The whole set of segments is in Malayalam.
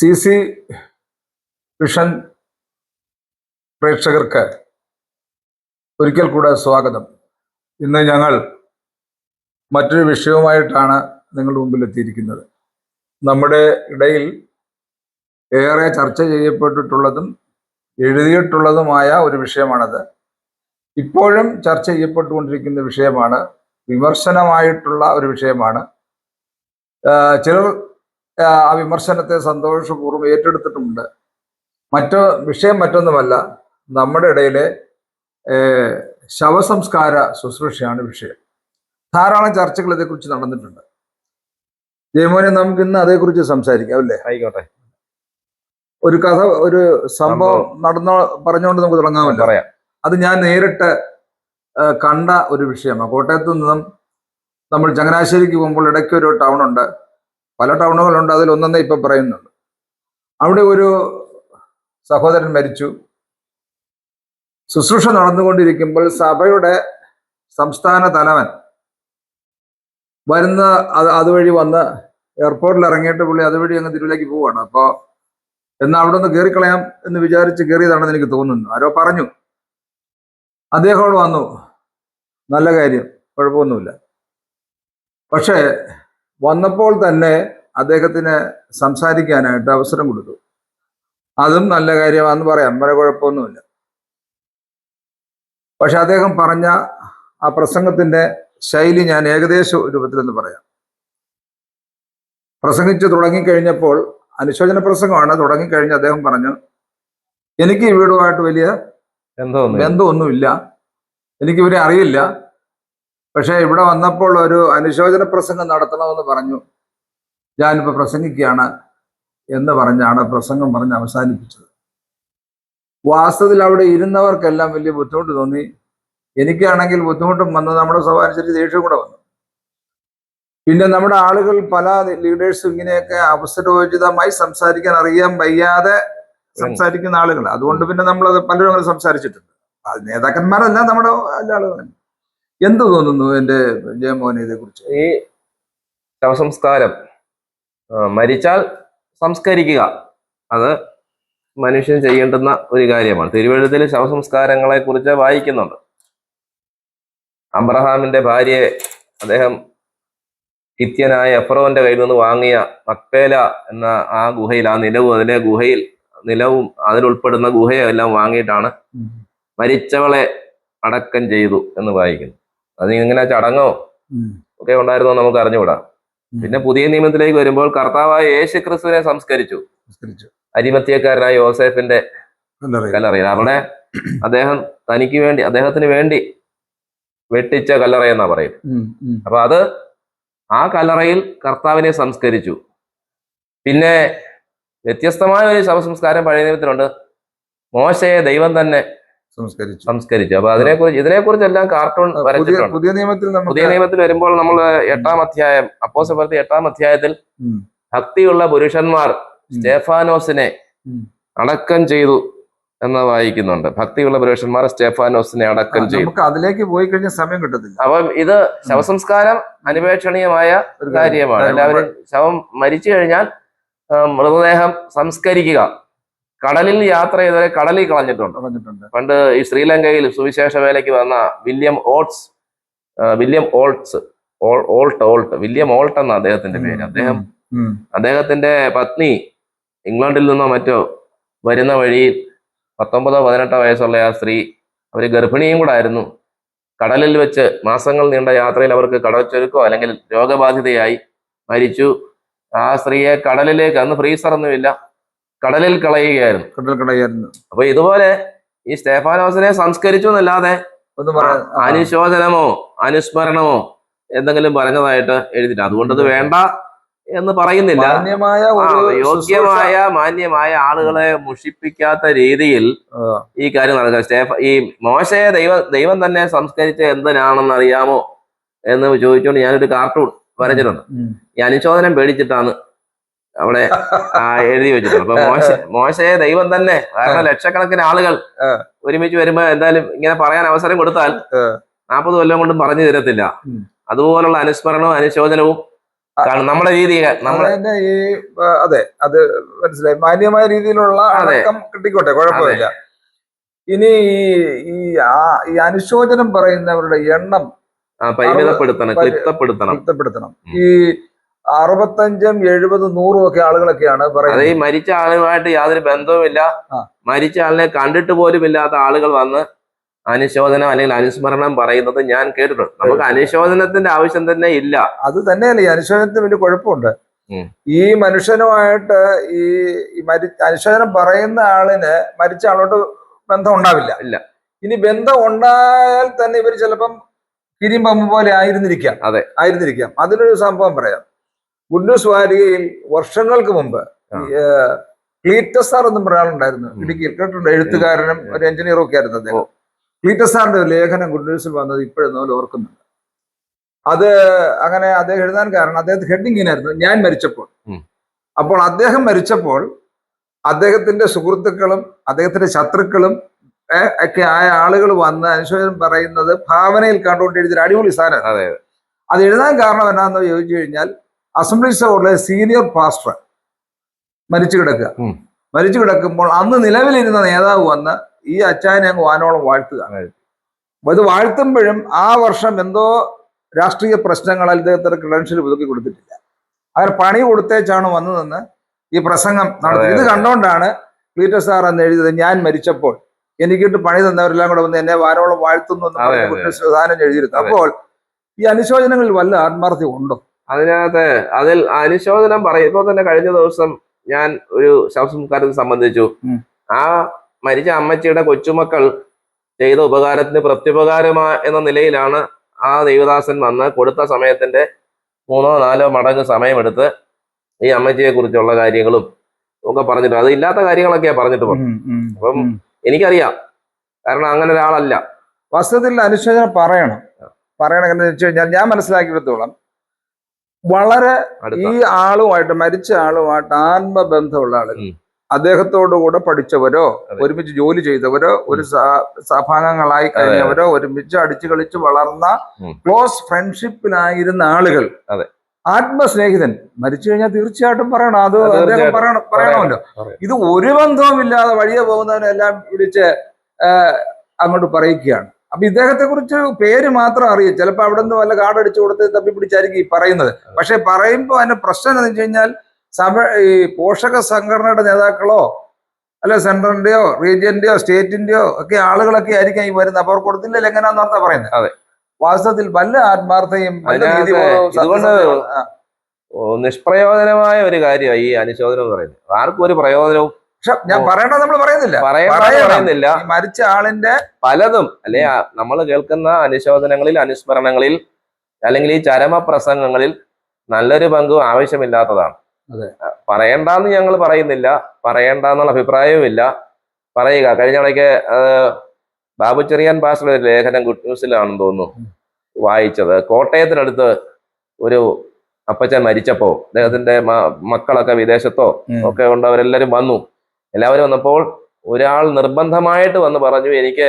സി സി വിഷൻ പ്രേക്ഷകർക്ക് ഒരിക്കൽ കൂടെ സ്വാഗതം. ഇന്ന് ഞങ്ങൾ മറ്റൊരു വിഷയവുമായിട്ടാണ് നിങ്ങളുടെ മുമ്പിൽ എത്തിയിരിക്കുന്നത്. നമ്മുടെ ഇടയിൽ ഏറെ ചർച്ച ചെയ്യപ്പെട്ടിട്ടുള്ളതും എഴുതിയിട്ടുള്ളതുമായ ഒരു വിഷയമാണത്. ഇപ്പോഴും ചർച്ച ചെയ്യപ്പെട്ടുകൊണ്ടിരിക്കുന്ന വിഷയമാണ് വിമർശനമായിട്ടുള്ള ഒരു വിഷയമാണ്. ചിലർ ആ വിമർശനത്തെ സന്തോഷപൂർവം ഏറ്റെടുത്തിട്ടുമുണ്ട്. മറ്റോ വിഷയം മറ്റൊന്നുമല്ല നമ്മുടെ ഇടയിലെ ശവസംസ്കാര ശുശ്രൂഷയാണ് വിഷയം. ധാരാളം ചർച്ചകൾ ഇതേക്കുറിച്ച് നടന്നിട്ടുണ്ട്. ജയമോനെ നമുക്ക് ഇന്ന് അതേക്കുറിച്ച് സംസാരിക്കാം അല്ലേ? ആയിക്കോട്ടെ. ഒരു കഥ ഒരു സംഭവം നടന്നോ പറഞ്ഞുകൊണ്ട് നമുക്ക് തുടങ്ങാമല്ലോ. പറയാം. അത് ഞാൻ നേരിട്ട് കണ്ട ഒരു വിഷയമാണ്. കോട്ടയത്ത് നിന്നും നമ്മൾ ചങ്ങനാശ്ശേരിക്ക് പോകുമ്പോൾ ഇടയ്ക്ക് ഒരു ടൗൺ ഉണ്ട് പല ടൗണുകളുണ്ട് അതിൽ ഒന്നെന്നേ ഇപ്പം പറയുന്നുണ്ട് അവിടെ ഒരു സഹോദരൻ മരിച്ചു. ശുശ്രൂഷ നടന്നുകൊണ്ടിരിക്കുമ്പോൾ സഭയുടെ സംസ്ഥാന തലവൻ വരുന്ന അത് അതുവഴി വന്ന് എയർപോർട്ടിൽ ഇറങ്ങിയിട്ട് പുള്ളി അതുവഴി അങ്ങ് തിരുവിലേക്ക് പോവാണ്. അപ്പോൾ എന്നാൽ അവിടെ നിന്ന് കയറിക്കളയാം എന്ന് വിചാരിച്ച് കയറിയതാണെന്ന് എനിക്ക് തോന്നുന്നു. ആരോ പറഞ്ഞു. അദ്ദേഹം വന്നു. നല്ല കാര്യം. കുഴപ്പമൊന്നുമില്ല. പക്ഷേ വന്നപ്പോൾ തന്നെ അദ്ദേഹത്തിന് സംസാരിക്കാനായിട്ട് അവസരം കൊടുത്തു. അതും നല്ല കാര്യമാണെന്ന് പറയാം വരെ കുഴപ്പമൊന്നുമില്ല. പക്ഷെ അദ്ദേഹം പറഞ്ഞ ആ പ്രസംഗത്തിന്റെ ശൈലി ഞാൻ ഏകദേശ രൂപത്തിലെന്ന് പറയാം. പ്രസംഗിച്ചു തുടങ്ങിക്കഴിഞ്ഞപ്പോൾ അനുശോചന പ്രസംഗമാണ് തുടങ്ങിക്കഴിഞ്ഞ് അദ്ദേഹം പറഞ്ഞു എനിക്ക് ഈ വീടുമായിട്ട് വലിയ ബന്ധമൊന്നുമില്ല. എനിക്കിവരെ അറിയില്ല. പക്ഷെ ഇവിടെ വന്നപ്പോൾ ഒരു അനുശോചന പ്രസംഗം നടത്തണമെന്ന് പറഞ്ഞു. ഞാനിപ്പോൾ പ്രസംഗിക്കുകയാണ് എന്ന് പറഞ്ഞാണ് പ്രസംഗം പറഞ്ഞ് അവസാനിപ്പിച്ചത്. വാസ്തവത്തിൽ അവിടെ ഇരുന്നവർക്കെല്ലാം വലിയ ബുദ്ധിമുട്ട് തോന്നി. എനിക്കാണെങ്കിൽ ബുദ്ധിമുട്ടും വന്നു. നമ്മുടെ സ്വഭാവം അനുസരിച്ച് ദേഷ്യം കൂടെ വന്നു. പിന്നെ നമ്മുടെ ആളുകൾ പല ലീഡേഴ്സും ഇങ്ങനെയൊക്കെ അവസരോചിതമായി സംസാരിക്കാൻ അറിയാൻ വയ്യാതെ സംസാരിക്കുന്ന ആളുകൾ അതുകൊണ്ട് പിന്നെ നമ്മളത് പലരും അങ്ങനെ സംസാരിച്ചിട്ടുണ്ട്. നേതാക്കന്മാരല്ല നമ്മുടെ ആളുകൾ ആളുകളും. എന്ത് തോന്നുന്നു എന്റെ ജയമോഹൻ ഇതേ കുറിച്ച് ഈ ശവസംസ്കാരം മരിച്ചാൽ സംസ്കരിക്കുക. അത് മനുഷ്യൻ ചെയ്യേണ്ടുന്ന ഒരു കാര്യമാണ്. തിരുവഴുത്തിൽ ശവസംസ്കാരങ്ങളെ കുറിച്ച് വായിക്കുന്നുണ്ട്. അബ്രഹാമിന്റെ ഭാര്യയെ അദ്ദേഹം ഹിത്യനായ എഫ്രോന്റെ കയ്യിൽ നിന്ന് വാങ്ങിയ മക്പേല എന്ന ആ ഗുഹയിൽ ആ നിലവും അതിലെ ഗുഹയിൽ നിലവും അതിലുൾപ്പെടുന്ന ഗുഹയെല്ലാം വാങ്ങിയിട്ടാണ് മരിച്ചവളെ അടക്കം ചെയ്തു എന്ന് വായിക്കുന്നു. അത് ഇങ്ങനെ ചടങ്ങോ. ഒക്കെ ഉണ്ടായിരുന്നോ നമുക്ക് അറിഞ്ഞുകൂടാ പിന്നെ പുതിയ നിയമത്തിലേക്ക് വരുമ്പോൾ കർത്താവായ യേശു ക്രിസ്തുവിനെ സംസ്കരിച്ചു. അരിമത്യക്കാരനായ യോസേഫിന്റെ കല്ലറയിൽ. അവിടെ അദ്ദേഹം തനിക്ക് വേണ്ടി അദ്ദേഹത്തിന് വേണ്ടി വെട്ടിച്ച കല്ലറ എന്നാ പറയും ഉം, ഉം. അപ്പൊ അത് ആ കല്ലറയിൽ കർത്താവിനെ സംസ്കരിച്ചു പിന്നെ വ്യത്യസ്തമായ ഒരു ശവസംസ്കാരം പഴയ നിയമത്തിലുണ്ട് മോശയെ ദൈവം തന്നെ സംസ്കരിച്ചു. സംസ്കരിച്ചു. അപ്പൊ അതിനെക്കുറിച്ച് കുറിച്ച് കാർട്ടൂൺ പുതിയ വരച്ചിട്ടുണ്ട്. പുതിയ നിയമത്തിൽ പുതിയ നിയമത്തിൽ വരുമ്പോൾ നമ്മൾ എട്ടാം അധ്യായം അപ്പോ പ്രവൃത്തി എട്ടാം അധ്യായത്തിൽ ഭക്തിയുള്ള പുരുഷന്മാർ. സ്റ്റേഫാനോസിനെ അടക്കം ചെയ്തു എന്ന് വായിക്കുന്നുണ്ട്. ഭക്തിയുള്ള പുരുഷന്മാർ സ്റ്റേഫാനോസിനെ അടക്കം ചെയ്തു. നമുക്ക് അതിലേക്ക് പോയി കഴിഞ്ഞാൽ സമയം കിട്ടത്തില്ല. അപ്പം ഇത് ശവസംസ്കാരം അനുപേക്ഷണീയമായ ഒരു കാര്യമാണ്. എല്ലാവരും ശവം മരിച്ചു കഴിഞ്ഞാൽ മൃതദേഹം സംസ്കരിക്കുക. കടലിൽ യാത്ര ചെയ്തവരെ കടലിൽ കളഞ്ഞിട്ടുണ്ട്. പണ്ട് ഈ ശ്രീലങ്കയിൽ സുവിശേഷ വേലയ്ക്ക് വന്ന William Oats William Olts Ol- Ault Ault William Ault എന്ന അദ്ദേഹത്തിന്റെ പേര്. അദ്ദേഹം അദ്ദേഹത്തിന്റെ പത്നി ഇംഗ്ലണ്ടിൽ നിന്നോ മറ്റോ വരുന്ന വഴിയിൽ പത്തൊമ്പതോ പതിനെട്ടോ വയസ്സുള്ള ആ സ്ത്രീ അവർ ഗർഭിണിയും കൂടെ ആയിരുന്നു. കടലിൽ വെച്ച് മാസങ്ങൾ നീണ്ട യാത്രയിൽ അവർക്ക് കടച്ചൊരുക്കോ അല്ലെങ്കിൽ രോഗബാധിതയായി മരിച്ചു. ആ സ്ത്രീയെ കടലിലേക്ക് അന്ന് ഫ്രീസർ ഒന്നുമില്ല കടലിൽ കളയുകയായിരുന്നു. കടലിൽ കളയായിരുന്നു. അപ്പൊ ഇതുപോലെ ഈ സ്റ്റേഫാനോസിനെ സംസ്കരിച്ചു എന്നല്ലാതെ ഒന്ന് പറയാം അനുശോചനമോ അനുസ്മരണമോ എന്തെങ്കിലും പറഞ്ഞതായിട്ട് എഴുതിട്ട് അതുകൊണ്ട് അത് വേണ്ട എന്ന് പറയുന്നില്ല. യോഗ്യമായ മാന്യമായ ആളുകളെ മുഷിപ്പിക്കാത്ത രീതിയിൽ ഈ കാര്യം നടക്കുക. സ്റ്റേഫ ഈ മോശയെ ദൈവം ദൈവം തന്നെ സംസ്കരിച്ച എന്തിനാണെന്ന് അറിയാമോ എന്ന് ചോദിച്ചുകൊണ്ട് ഞാനൊരു കാർട്ടൂൺ വരച്ചിട്ടുണ്ട്. ഈ അനുശോചനം പേടിച്ചിട്ടാണ് അവിടെ എഴുതി വെച്ചിട്ടുണ്ട്. അപ്പൊ മോശ മോശയെ ദൈവം തന്നെ കാരണം ലക്ഷക്കണക്കിന് ആളുകൾ ഒരുമിച്ച് വരുമ്പോ എന്തായാലും ഇങ്ങനെ പറയാൻ അവസരം കൊടുത്താൽ. നാൽപ്പത് കൊല്ലം കൊണ്ടും പറഞ്ഞു തരത്തില്ല. അതുപോലുള്ള അനുസ്മരണവും അനുശോചനവും കാരണം നമ്മുടെ രീതി നമ്മൾ ഈ അതെ അത് മനസ്സിലായി. മാന്യമായ രീതിയിലുള്ള. അടക്കം കിട്ടിക്കോട്ടെ കുഴപ്പമില്ല. ഇനി ഈ- ഈ അനുശോചനം പറയുന്നവരുടെ എണ്ണം പരിമിതപ്പെടുത്തണം ക്ലിപ്തപ്പെടുത്തണം ക്ലിപ്തപ്പെടുത്തണം ഈ അറുപത്തഞ്ചും എഴുപതും നൂറും ഒക്കെ ആളുകളൊക്കെയാണ് പറയുന്നത്. ഈ മരിച്ച ആളുമായിട്ട് യാതൊരു ബന്ധവുമില്ല. മരിച്ച ആളിനെ കണ്ടിട്ട് പോലും ഇല്ലാത്ത ആളുകൾ വന്ന് അനുശോചനം അല്ലെങ്കിൽ അനുസ്മരണം പറയുന്നത് ഞാൻ കേട്ടിട്ടുണ്ട്. നമുക്ക് അനുശോചനത്തിന്റെ ആവശ്യം തന്നെ ഇല്ല. അത് തന്നെയല്ല ഈ അനുശോചനത്തിന് വലിയ കുഴപ്പമുണ്ട്. ഈ മനുഷ്യനുമായിട്ട് ഈ ഈ മരി അനുശോചനം പറയുന്ന ആളിന് മരിച്ച ആളോട് ബന്ധം ഉണ്ടാവില്ല. ഇല്ല. ഇനി ബന്ധം ഉണ്ടായാൽ തന്നെ ഇവർ ചിലപ്പം കിരിമ്പമ്പ് പോലെ ആയിരുന്നിരിക്കാം. അതെ. ആയിരുന്നിരിക്കാം. അതിനൊരു സംഭവം പറയാം. ഗുഡ് ന്യൂസ് വാരികയിൽ വർഷങ്ങൾക്ക് മുമ്പ് ക്ലീറ്റസ് സാർ എന്നും ഒരാളുണ്ടായിരുന്നു. ഇടുക്കിയിൽ കേട്ടിട്ടുണ്ട്? എഴുത്തുകാരനും ഒരു എഞ്ചിനീയറും ഒക്കെ ആയിരുന്നു അദ്ദേഹം. ക്ലീറ്റസ് സാറിന്റെ ഒരു ലേഖനം ഗുഡ് ന്യൂസിൽ വന്നത് ഇപ്പോഴും നമ്മൾ ഓർക്കുന്നുണ്ട്. അത് അങ്ങനെ അദ്ദേഹം എഴുതാൻ കാരണം അദ്ദേഹത്തെ ഹെഡിങ് ഇങ്ങനെയായിരുന്നു. ഞാൻ മരിച്ചപ്പോൾ. അപ്പോൾ അദ്ദേഹം മരിച്ചപ്പോൾ അദ്ദേഹത്തിന്റെ സുഹൃത്തുക്കളും അദ്ദേഹത്തിന്റെ ശത്രുക്കളും ഒക്കെ ആയ ആളുകൾ വന്ന് അനുശോചനം പറയുന്നത് ഭാവനയിൽ കണ്ടുകൊണ്ട് എഴുതിയ അടിപൊളി സാധനം അത് എഴുതാൻ കാരണം എന്നാന്ന് ചോദിച്ചു കഴിഞ്ഞാൽ അസംബ്ലീസ് ഹോളിലെ സീനിയർ പാസ്റ്റർ മരിച്ചു കിടക്കുക. മരിച്ചു കിടക്കുമ്പോൾ അന്ന് നിലവിലിരുന്ന നേതാവ് വന്ന് ഈ അച്ചായനെ അങ്ങ് വാനോളം വാഴ്ത്തുക. അത്. വാഴ്ത്തുമ്പോഴും ആ വർഷം എന്തോ രാഷ്ട്രീയ പ്രശ്നങ്ങളാൽ അദ്ദേഹത്തിന്റെ ക്രിഡൻഷ്യൽ പുതുക്കി കൊടുത്തിട്ടില്ല. അവർ പണി കൊടുത്തേച്ചാണ് വന്നു നിന്ന് ഈ പ്രസംഗം നടത്തി. ഇത് കണ്ടുകൊണ്ടാണ് കണ്ടോണ്ടാണ് പീറ്റർ സാർ എന്ന് എഴുതിയത് ഞാൻ മരിച്ചപ്പോൾ എനിക്കിട്ട് പണി തന്നവരെല്ലാം കൂടെ വന്ന് എന്നെ വാനോളം വാഴ്ത്തുന്നു എന്ന്. സാധനം എഴുതിയിരുന്നു. അപ്പോൾ ഈ അനുശോചനങ്ങളിൽ വല്ല ആത്മാർത്ഥ്യം ഉണ്ടോ? അതിനകത്ത് അതിൽ അനുശോചനം പറയും. ഇപ്പൊ തന്നെ കഴിഞ്ഞ ദിവസം ഞാൻ ഒരു ശവസംസ്കാരത്തെ സംബന്ധിച്ചു. ആ മരിച്ച അമ്മച്ചിയുടെ കൊച്ചുമക്കൾ ചെയ്ത ഉപകാരത്തിന് പ്രത്യുപകാരമാ എന്ന നിലയിലാണ് ആ ദേവദാസൻ വന്ന് കൊടുത്ത സമയത്തിന്റെ മൂന്നോ നാലോ മടങ്ങ് സമയമെടുത്ത് ഈ അമ്മച്ചിയെ കുറിച്ചുള്ള കാര്യങ്ങളും ഒക്കെ പറഞ്ഞിട്ട് അത് ഇല്ലാത്ത കാര്യങ്ങളൊക്കെയാ പറഞ്ഞിട്ട് അപ്പം എനിക്കറിയാം. കാരണം അങ്ങനെ ഒരാളല്ല വസ്തുതത്തിൽ അനുശോചനം പറയണം. പറയണം എന്ന് വെച്ച് കഴിഞ്ഞാൽ ഞാൻ മനസ്സിലാക്കിയെടുത്തോളം വളരെ ഈ ആളുമായിട്ട് മരിച്ച ആളുമായിട്ട് ആത്മബന്ധമുള്ള ആളുകൾ അദ്ദേഹത്തോടുകൂടെ അദ്ദേഹത്തോടു പഠിച്ചവരോ ഒരുമിച്ച് ജോലി ചെയ്തവരോ ഒരു സഭാംഗങ്ങളായി കഴിഞ്ഞവരോ ഒരുമിച്ച് അടിച്ചു കളിച്ച് വളർന്ന ക്ലോസ് ഫ്രണ്ട്ഷിപ്പിലായിരുന്ന ആളുകൾ. അതെ. ആത്മസ്നേഹിതൻ. മരിച്ചു കഴിഞ്ഞാൽ തീർച്ചയായിട്ടും പറയണം. അത് അത് അദ്ദേഹം പറയണം പറയണമല്ലോ. ഇത് ഒരു ബന്ധവുമില്ലാതെ വഴിയെ പോകുന്നവനെല്ലാം വിളിച്ച് അങ്ങോട്ട് പറയിക്കുകയാണ്. അപ്പൊ ഇദ്ദേഹത്തെ കുറിച്ച് പേര് മാത്രം അറിയും. ചിലപ്പോൾ അവിടെ നിന്ന് വല്ല കാർഡ് അടിച്ചു കൊടുത്ത് തപ്പി പിടിച്ചായിരിക്കും ഈ പറയുന്നത്. പക്ഷെ പറയുമ്പോൾ അതിന്റെ പ്രശ്നം എന്ന് വെച്ച് കഴിഞ്ഞാൽ സഭ ഈ പോഷക സംഘടനയുടെ നേതാക്കളോ അല്ല സെൻട്രലിന്റെയോ റീജിയന്റെയോ സ്റ്റേറ്റിന്റെയോ ഒക്കെ ആളുകളൊക്കെ ആയിരിക്കും ഈ വരുന്നത്. അപ്പൊ അവർ കൊടുത്തില്ലല്ലോ എങ്ങനെയാന്ന് അർത്ഥം പറയുന്നത്? അതെ. വാസ്തവത്തിൽ വല്ല ആത്മാർത്ഥയും നിഷ്പ്രയോജനമായ ഒരു കാര്യമായി ഈ അനുശോചനം എന്ന് പറയുന്നത്. ആർക്കും ഒരു പ്രയോജനവും പക്ഷെ ഞാൻ. പറയണത് നമ്മൾ പറയുന്നില്ല. പറയണ്ട പറയുന്നില്ല. മരിച്ച ആളിന്റെ പലതും അല്ലെ നമ്മൾ കേൾക്കുന്ന അനുശോചനങ്ങളിൽ അനുസ്മരണങ്ങളിൽ അല്ലെങ്കിൽ ഈ ചരമ പ്രസംഗങ്ങളിൽ നല്ലൊരു പങ്കും ആവശ്യമില്ലാത്തതാണ്. പറയണ്ടെന്ന് ഞങ്ങൾ പറയുന്നില്ല. പറയണ്ടെന്നുള്ള അഭിപ്രായവും ഇല്ല പറയുക. കഴിഞ്ഞ ഇടയ്ക്ക് ബാബു ചെറിയാൻ ഭാഷയുടെ ഒരു ലേഖനം ഗുഡ് ന്യൂസിലാണെന്ന് തോന്നുന്നു. വായിച്ചത്. കോട്ടയത്തിനടുത്ത് ഒരു അപ്പച്ചൻ മരിച്ചപ്പോ അദ്ദേഹത്തിന്റെ മക്കളൊക്കെ വിദേശത്തോ ഒക്കെ ഉണ്ട് അവരെല്ലാരും വന്നു. എല്ലാവരും വന്നപ്പോൾ ഒരാൾ നിർബന്ധമായിട്ട് വന്ന് പറഞ്ഞു എനിക്ക്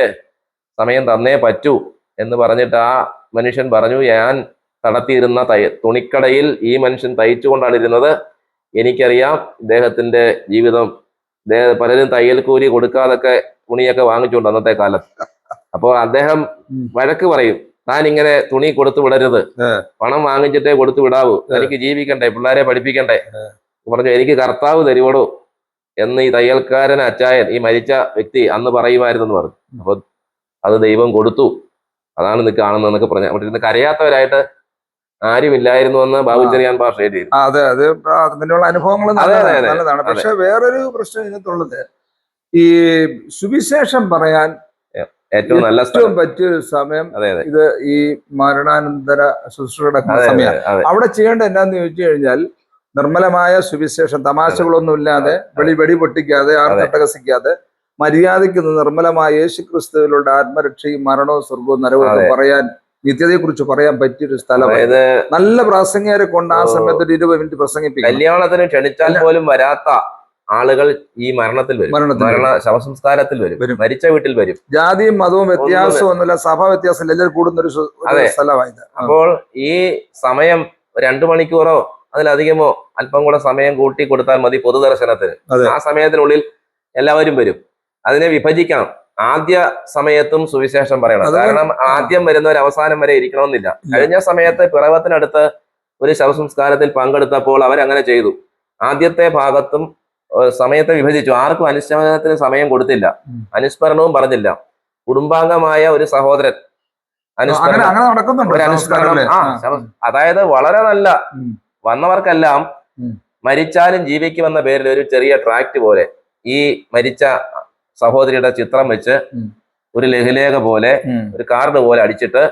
സമയം തന്നേ പറ്റൂ എന്ന് പറഞ്ഞിട്ട് ആ മനുഷ്യൻ പറഞ്ഞു ഞാൻ നടത്തിയിരുന്ന തയ്യ തുണിക്കടയിൽ ഈ മനുഷ്യൻ തയ്ച്ചുകൊണ്ടാണ് ഇരുന്നത്. എനിക്കറിയാം ഇദ്ദേഹത്തിന്റെ ജീവിതം പലരും തയ്യൽ കൂലി കൊടുക്കാതൊക്കെ തുണിയൊക്കെ വാങ്ങിച്ചുകൊണ്ട് അന്നത്തെ കാലത്ത്. അപ്പോൾ അദ്ദേഹം വഴക്ക് പറയും താൻ ഇങ്ങനെ തുണി കൊടുത്തു വിടരുത്. പണം വാങ്ങിച്ചിട്ടേ കൊടുത്തു വിടാവൂ. എനിക്ക് ജീവിക്കണ്ടേ പിള്ളേരെ പഠിപ്പിക്കണ്ടേ. പറഞ്ഞു എനിക്ക് കർത്താവ് തരുവോടോ? എന്ന് ഈ തയ്യൽക്കാരൻ അച്ചായൻ ഈ മരിച്ച വ്യക്തി അന്ന് പറയുമായിരുന്നു എന്ന് പറഞ്ഞു. അപ്പൊ അത് ദൈവം കൊടുത്തു. അതാണ് ഇത് കാണുന്നതെന്നൊക്കെ പറഞ്ഞു അവിടെ ഇരുന്ന് കരയാത്തവരായിട്ട് ആരുമില്ലായിരുന്നു എന്ന് ബാബു ചെറിയാൻ ഭാഷ എഴുതി. അതെ അത് അങ്ങനെയുള്ള അനുഭവങ്ങൾ നല്ലതാണ്. പക്ഷെ വേറൊരു പ്രശ്നം ഇതിനകത്തുള്ളത്. ഈ സുവിശേഷം പറയാൻ ഏറ്റവും നല്ല ഏറ്റവും പറ്റിയ ഒരു സമയം ഇത് ഈ മരണാനന്തര ശുശ്രൂഷ സമയം അവിടെ ചെയ്യേണ്ടത് എന്താന്ന് ചോദിച്ചു കഴിഞ്ഞാൽ നിർമ്മലമായ സുവിശേഷം. തമാശകളൊന്നും ഇല്ലാതെ വെളി വെടി പൊട്ടിക്കാതെ ആർക്കട്ടകസിക്കാതെ മര്യാദയ്ക്ക് നിർമ്മലമായ യേശു ക്രിസ്തുവിലുള്ള ആത്മരക്ഷയും മരണവും സ്വർഗവും നരവും. പറയാൻ നിത്യതയെ കുറിച്ച് പറയാൻ പറ്റിയൊരു സ്ഥലം നല്ല പ്രാസംഗികരെ കൊണ്ട് ആ. സമയത്ത് ഒരു ഇരുപത് മിനിറ്റ് പ്രസംഗിപ്പിക്കും കല്യാണത്തിന് ക്ഷണിച്ചാൽ. പോലും വരാത്ത ആളുകൾ ഈ മരണത്തിൽ വരും. മരണ ശവസംസ്കാരത്തിൽ വരും. മരിച്ച വീട്ടിൽ വരും. ജാതിയും മതവും വ്യത്യാസവും ഒന്നുമില്ല. സഭാ വ്യത്യാസം എല്ലാവരും കൂടുന്ന ഒരു. സ്ഥലമായത് അപ്പോൾ ഈ സമയം രണ്ടു മണിക്കൂറോ അതിലധികമോ അല്പം കൂടെ സമയം കൂട്ടി കൊടുത്താൽ മതി പൊതുദർശനത്തിന്. ആ സമയത്തിനുള്ളിൽ എല്ലാവരും വരും. അതിനെ വിഭജിക്കണം. ആദ്യ സമയത്തും സുവിശേഷം പറയണം. കാരണം ആദ്യം വരുന്നവർ അവസാനം വരെ ഇരിക്കണമെന്നില്ല. കഴിഞ്ഞ സമയത്ത് പിറവത്തിനടുത്ത് ഒരു ശവസംസ്കാരത്തിൽ പങ്കെടുത്തപ്പോൾ അവരങ്ങനെ ചെയ്തു. ആദ്യത്തെ ഭാഗത്തും സമയത്തെ വിഭജിച്ചു. ആർക്കും അനുസ്മരണത്തിന് സമയം കൊടുത്തില്ല. അനുസ്മരണവും പറഞ്ഞില്ല. കുടുംബാംഗമായ ഒരു സഹോദരൻ അനുസ്മരണം അതായത് വളരെ നല്ല. വന്നവർക്കെല്ലാം മരിച്ചാലും ജീവിക്കുമെന്ന പേരിൽ ഒരു ചെറിയ ട്രാക്ട് പോലെ ഈ മരിച്ച സഹോദരിയുടെ ചിത്രം വെച്ച്. ഒരു ലഘുലേഖ പോലെ ഒരു കാർഡ് പോലെ അടിച്ചിട്ട്.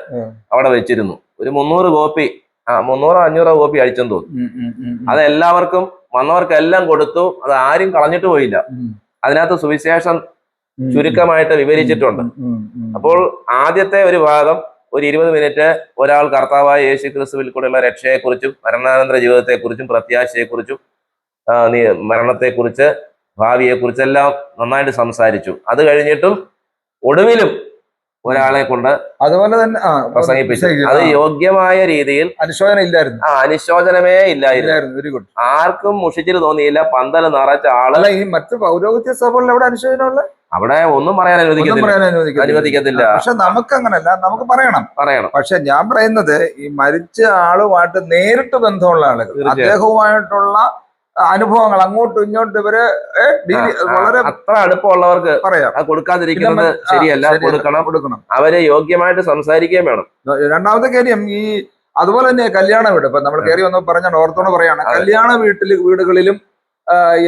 അവിടെ വെച്ചിരുന്നു ഒരു മുന്നൂറ് കോപ്പി ആ മുന്നൂറോ അഞ്ഞൂറോ കോപ്പി അടിച്ചെന്ന് തോന്നുന്നു. അത് എല്ലാവർക്കും വന്നവർക്കെല്ലാം കൊടുത്തു അത് ആരും കളഞ്ഞിട്ട് പോയില്ല. അതിനകത്ത് സുവിശേഷം ചുരുക്കമായിട്ട് വിവരിച്ചിട്ടുണ്ട്. അപ്പോൾ ആദ്യത്തെ ഒരു ഭാഗം ഒരു ഇരുപത് മിനിറ്റ് ഒരാൾ കർത്താവായ യേശു ക്രിസ്തുവിൽ കൂടെയുള്ള രക്ഷയെക്കുറിച്ചും മരണാനന്തര ജീവിതത്തെക്കുറിച്ചും പ്രത്യാശയെക്കുറിച്ചും മരണത്തെക്കുറിച്ച് ഭാവിയെക്കുറിച്ചെല്ലാം നന്നായിട്ട് സംസാരിച്ചു. അത് കഴിഞ്ഞിട്ടും ഒടുവിലും ഒരാളെ കൊണ്ട് അതുപോലെ തന്നെ പ്രസംഗിപ്പിച്ചു. അത് യോഗ്യമായ രീതിയിൽ അനുശോചന ഇല്ലായിരുന്നു. ആ അനുശോചനമേ ഇല്ലായിരുന്നു. വെരി ഗുഡ് ആർക്കും മുഷിച്ചിട്ട് തോന്നിയില്ല പന്തൽ നിറച്ച ആൾ. അല്ല ഈ മറ്റ് പൗരോഹിത്യ സഭകളിൽ അവിടെ അനുശോചനമുള്ള? അവിടെ ഒന്നും പറയാൻ അനുവദിക്കത്തില്ല. പക്ഷെ നമുക്ക് അങ്ങനല്ല നമുക്ക് പറയണം. പറയണം. പക്ഷെ ഞാൻ പറയുന്നത് ഈ മരിച്ച ആളുമായിട്ട് നേരിട്ട് ബന്ധമുള്ള ആളുകൾ അദ്ദേഹവുമായിട്ടുള്ള അനുഭവങ്ങൾ അങ്ങോട്ടും ഇങ്ങോട്ടും ഇവർ വളരെ അത്ര അടുപ്പമുള്ളവർക്ക് പറയാം. കൊടുക്കാതിരിക്കുന്നത് ശരിയല്ല. കൊടുക്കണം. കൊടുക്കണം. അവരെ യോഗ്യമായിട്ട് സംസാരിക്കുകയും വേണം. രണ്ടാമത്തെ കാര്യം ഈ അതുപോലെ തന്നെ കല്യാണ വീട്. ഇപ്പൊ നമ്മൾ കയറി വന്ന് പറഞ്ഞ ഓർത്തോണ്ട് പറയാണ് കല്യാണ വീട്ടിൽ വീടുകളിലും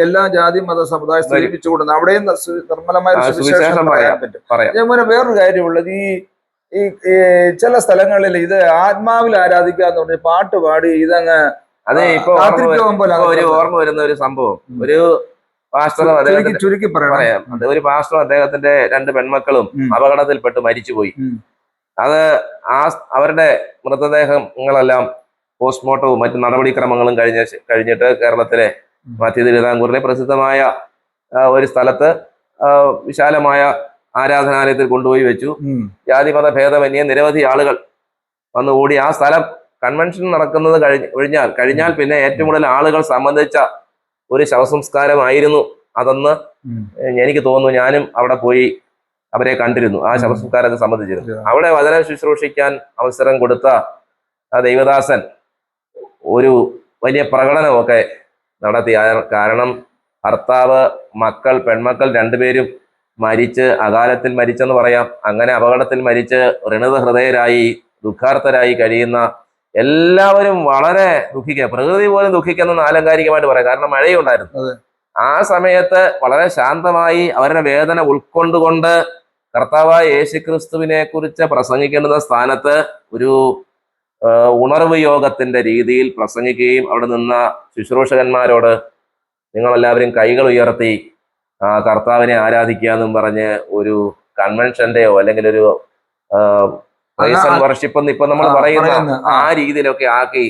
എല്ലാ ജാതി മത സമുദായം സ്ഥിരിപ്പിച്ചു കൊടുക്കുന്നത് അവിടെയും നിർമ്മലമായ സുവിശേഷം പറയാൻ പറയാം. പറ്റും. അതേപോലെ വേറൊരു കാര്യമുള്ളത് ഈ ഈ ചില സ്ഥലങ്ങളിൽ ഇത് ആത്മാവിൽ ആരാധിക്കുക എന്ന് പറഞ്ഞ് പാട്ട് പാടി ഇതങ്ങ് അതെ ഇപ്പൊ ഒരു ഓർമ്മ വരുന്ന ഒരു സംഭവം. ഒരു പാസ്റ്റർ ചുരുക്കി പറയാം. അത് ഒരു പാസ്റ്ററും അദ്ദേഹത്തിന്റെ രണ്ട് പെൺമക്കളും. അപകടത്തിൽപ്പെട്ട് മരിച്ചുപോയി. അത് ആ അവരുടെ മൃതദേഹങ്ങളെല്ലാം പോസ്റ്റ്മോർട്ടവും മറ്റു നടപടിക്രമങ്ങളും കഴിഞ്ഞ കഴിഞ്ഞിട്ട് കേരളത്തിലെ. മധ്യ തിരുവിതാംകൂറിലെ പ്രസിദ്ധമായ ഒരു സ്ഥലത്ത് വിശാലമായ ആരാധനാലയത്തിൽ കൊണ്ടുപോയി വെച്ചു. ജാതിമത ഭേദമന്യേ നിരവധി ആളുകൾ വന്നു കൂടി ആ സ്ഥലം കൺവെൻഷൻ നടക്കുന്നത് കഴിഞ്ഞ് ഒഴിഞ്ഞാൽ കഴിഞ്ഞാൽ പിന്നെ ഏറ്റവും കൂടുതൽ ആളുകൾ സംബന്ധിച്ച ഒരു ശവസംസ്കാരമായിരുന്നു അതെന്ന്. എനിക്ക് തോന്നുന്നു. ഞാനും അവിടെ പോയി അവരെ കണ്ടിരുന്നു ആ ശവസംസ്കാരത്തെ സംബന്ധിച്ചിരുന്നു. അവിടെ വചന ശുശ്രൂഷിക്കാൻ അവസരം കൊടുത്ത ദൈവദാസൻ ഒരു വലിയ പ്രകടനമൊക്കെ നടത്തി. കാരണം ഭർത്താവ് മക്കൾ പെൺമക്കൾ രണ്ടുപേരും മരിച്ച് അകാലത്തിൽ മരിച്ചെന്ന് പറയാം. അങ്ങനെ അപകടത്തിൽ മരിച്ച് ഋണിത ഹൃദയരായി ദുഃഖാർത്ഥരായി കഴിയുന്ന എല്ലാവരും വളരെ ദുഃഖിക്കുക. പ്രകൃതി പോലും ദുഃഖിക്കുന്ന ആലങ്കാരികമായിട്ട് പറയാം. കാരണം മഴയുണ്ടായിരുന്നു. ആ സമയത്ത് വളരെ ശാന്തമായി അവരുടെ വേദന ഉൾക്കൊണ്ടുകൊണ്ട് കർത്താവായ യേശു ക്രിസ്തുവിനെ കുറിച്ച് പ്രസംഗിക്കേണ്ടുന്ന സ്ഥാനത്ത് ഒരു ഉണർവ് യോഗത്തിന്റെ രീതിയിൽ പ്രസംഗിക്കുകയും അവിടെ നിന്ന ശുശ്രൂഷകന്മാരോട് നിങ്ങളെല്ലാവരും കൈകൾ ഉയർത്തി ആ, കർത്താവിനെ ആരാധിക്കുക എന്നും പറഞ്ഞ് ഒരു കൺവെൻഷന്റെയോ അല്ലെങ്കിൽ ഒരു വർഷിപ്പ് എന്ന് ഇപ്പൊ നമ്മൾ പറയുന്ന ആ. രീതിയിലൊക്കെ ആക്കി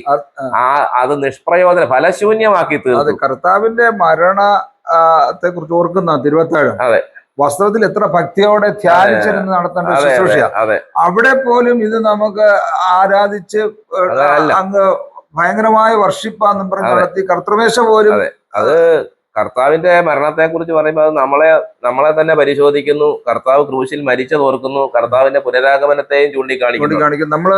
ആ. അത് നിഷ്പ്രയോജന ഫലശൂന്യമാക്കി തീർത്തു കർത്താവിന്റെ മരണത്തെ കുറിച്ച് ഓർക്കുന്ന തിരുവത്താഴം അതെ. വസ്ത്രത്തിൽ എത്ര ഭക്തിയോടെ ധ്യാനിച്ചിരുന്ന് നടത്തേണ്ട ശുശ്രൂഷ അവിടെ പോലും ഇത് നമുക്ക് ആരാധിച്ച് അങ്ങ് ഭയങ്കരമായ വർഷിപ്പാന്നും പറഞ്ഞ് നടത്തി കർത്തൃമേശ പോലും അതെ. കർത്താവിന്റെ മരണത്തെ കുറിച്ച് പറയുമ്പോൾ അത് നമ്മളെ നമ്മളെ തന്നെ പരിശോധിക്കുന്നു. കർത്താവ് ക്രൂശിൽ മരിച്ചത് ഓർക്കുന്നു. കർത്താവിന്റെ പുനരാഗമനത്തെയും ചൂണ്ടിക്കാണിക്കുന്നു. ചൂണ്ടിക്കാണിക്കും നമ്മൾ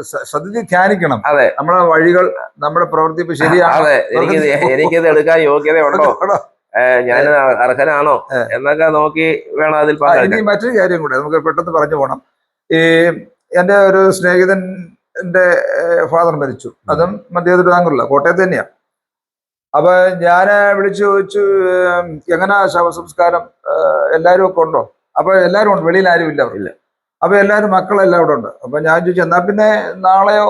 സ- സത്യത്തിൽ ധ്യാനിക്കണം. അതെ. നമ്മുടെ വഴികൾ നമ്മുടെ പ്രവൃത്തി ഇപ്പൊ ശരിയാണ്. അതെ. എനിക്ക് എനിക്കിത് എടുക്കാൻ യോഗ്യതയുണ്ടോ? ഞാൻ അർഹനാണോ? എന്നൊക്കെ നോക്കി വേണം അതിൽ മറ്റൊരു കാര്യം കൂടെ നമുക്ക് പെട്ടെന്ന് പറഞ്ഞു പോകണം ഈ എന്റെ ഒരു സ്നേഹിതന്റെ ഫാദർ മരിച്ചു. അതും മധ്യ തിരുവിതാംകൂറില്ല കോട്ടയത്ത് തന്നെയാ. അപ്പൊ ഞാൻ വിളിച്ചു ചോദിച്ചു എങ്ങനാ ശവസംസ്കാരം? എല്ലാരും എല്ലാവരും ഒക്കെ ഉണ്ടോ? അപ്പൊ എല്ലാവരും ഉണ്ട് വെളിയിൽ ആരും ഇല്ല ഇല്ല. അപ്പൊ എല്ലാവരും മക്കളെല്ലാം അവിടെ ഉണ്ട്. അപ്പൊ ഞാൻ ചോദിച്ചു എന്നാ പിന്നെ നാളെയോ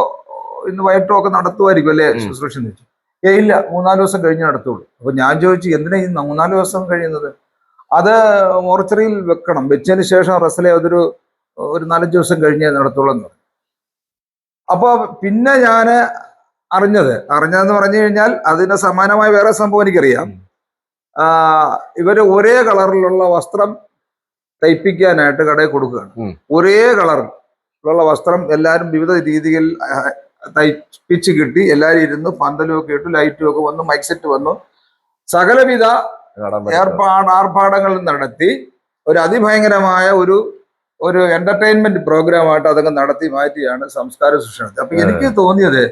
ഇന്ന് വൈകിട്ടോ ഒക്കെ നടത്തുമായിരിക്കും അല്ലേ. ശുശ്രൂഷ എന്ന് ചോദിച്ചു. ഏ ഇല്ല മൂന്നാൽ ദിവസം കഴിഞ്ഞ് നടത്തുള്ളൂ. അപ്പൊ ഞാൻ ചോദിച്ചു എന്തിനാ ഈ മൂന്നാൽ ദിവസം കഴിയുന്നത്? അത് മോർച്ചറിയിൽ വെക്കണം. വെച്ചതിന് ശേഷം റസലെ അതൊരു ഒരു നാലഞ്ച് ദിവസം കഴിഞ്ഞേ നടത്തുള്ളൂ എന്ന് അപ്പോൾ അപ്പൊ പിന്നെ ഞാൻ അറിഞ്ഞത് അറിഞ്ഞതെന്ന് പറഞ്ഞു കഴിഞ്ഞാൽ അതിന് സമാനമായ വേറെ സംഭവം എനിക്കറിയാം. ഇവർ ഇവർ ഒരേ കളറിലുള്ള വസ്ത്രം തയ്പ്പിക്കാനായിട്ട് കടയിൽ കൊടുക്കുകയാണ്. ഒരേ ഒരേ ഉള്ള വസ്ത്രം എല്ലാവരും വിവിധ രീതിയിൽ തയ്പ്പിച്ച് കിട്ടി. എല്ലാവരും ഇരുന്ന് പന്തലും ഒക്കെ ഇട്ടു ലൈറ്റും ഒക്കെ വന്നു മൈക്ക് സെറ്റ് വന്നു. സകലവിധ. ഏർപ്പാട് ആർഭാടങ്ങൾ നടത്തി. ഒരു അതിഭയങ്കരമായ ഒരു ഒരു എന്റർടൈൻമെന്റ് പ്രോഗ്രാം പ്രോഗ്രാമായിട്ട് അതൊക്കെ നടത്തി മാറ്റിയാണ് സംസ്കാര സൃഷ്ടി അപ്പൊ എനിക്ക് തോന്നിയത്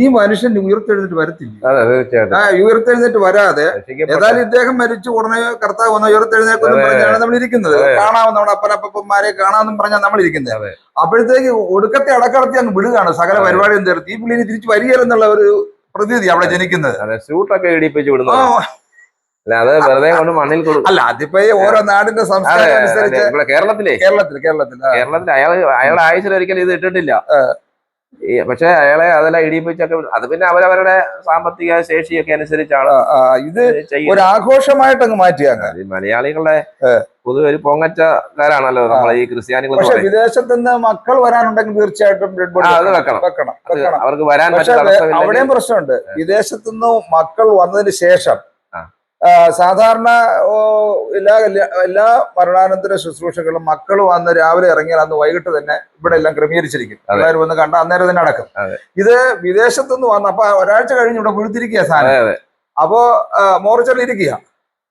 ഈ മനുഷ്യൻ ഉയർത്തെഴുന്നേറ്റ് വരത്തില്ല. അതെ തീർച്ചയായിട്ടും. ആ ഉയർത്തെഴുന്നേറ്റ് വരാതെ ഏതായാലും ഇദ്ദേഹം മരിച്ചു ഉടനെ കർത്താവ് വന്ന ഉയർത്തെഴുന്നേക്കെന്ന്. പറഞ്ഞാണ് നമ്മൾ ഇരിക്കുന്നത്. കാണാമെന്ന് നമ്മുടെ അപ്പനപ്പന്മാരെ കാണാമെന്നും പറഞ്ഞാൽ നമ്മൾ ഇരിക്കുന്നത്. അപ്പോഴത്തേക്ക് ഒടുക്കത്തെ അടക്കടത്തി അങ്ങ് വിടുകയാണ്. സകല. പരിപാടിയും തീർത്ത്. ഈ പുള്ളിനെ തിരിച്ചു വരികയെന്നുള്ള ഒരു പ്രതീതി അവിടെ ജനിക്കുന്നത്. സ്യൂട്ടൊക്കെ ഇടിപ്പിച്ച് വിടുന്നു വെറുതെ കൊണ്ട് മണ്ണിൽ കൊടുക്കും അല്ല അതിപ്പോ ഓരോ നാടിന്റെ സംസ്കാരം അനുസരിച്ച് കേരളത്തിലെ? കേരളത്തിൽ കേരളത്തിൽ. കേരളത്തിൽ അയാൾ അയാളുടെ ആയുസിൽ ഒരിക്കലും ഇത് ഇട്ടിട്ടില്ല. ഈ പക്ഷെ അയാളെ അതെല്ലാം ഇടിപ്പിച്ചൊക്കെ വിടും. അത് പിന്നെ അവരവരുടെ സാമ്പത്തിക ശേഷിയൊക്കെ അനുസരിച്ചാണ് ഇത് ഒരു ആഘോഷമായിട്ട് അങ്ങ്. മാറ്റിയാണ് മലയാളികളുടെ പൊതുവെ ഒരു പൊങ്ങച്ചക്കാരാണല്ലോ നമ്മളെ ഈ ക്രിസ്ത്യാനികൾ പക്ഷെ വിദേശത്ത് നിന്ന് മക്കൾ വരാനുണ്ടെങ്കിൽ തീർച്ചയായിട്ടും റെഡ് ബോഡി അത് വെക്കണം. വെക്കണം. അവർക്ക് വരാൻ അവിടെയും പ്രശ്നമുണ്ട്. വിദേശത്തുനിന്ന് മക്കൾ വന്നതിന് ശേഷം സാധാരണ എല്ലാ എല്ലാ മരണാനന്തര ശുശ്രൂഷകളും മക്കൾ വന്ന് രാവിലെ ഇറങ്ങിയാൽ അന്ന് വൈകിട്ട് തന്നെ ഇവിടെ എല്ലാം ക്രമീകരിച്ചിരിക്കും. എല്ലാവരും വന്ന് കണ്ട അന്നേരം തന്നെ അടക്കം ഇത് വിദേശത്തുനിന്ന് വന്ന് അപ്പൊ ഒരാഴ്ച കഴിഞ്ഞ് ഇവിടെ വീഴ്ത്തിരിക്കുക സാധനം. അപ്പോ മോർച്ചറിൽ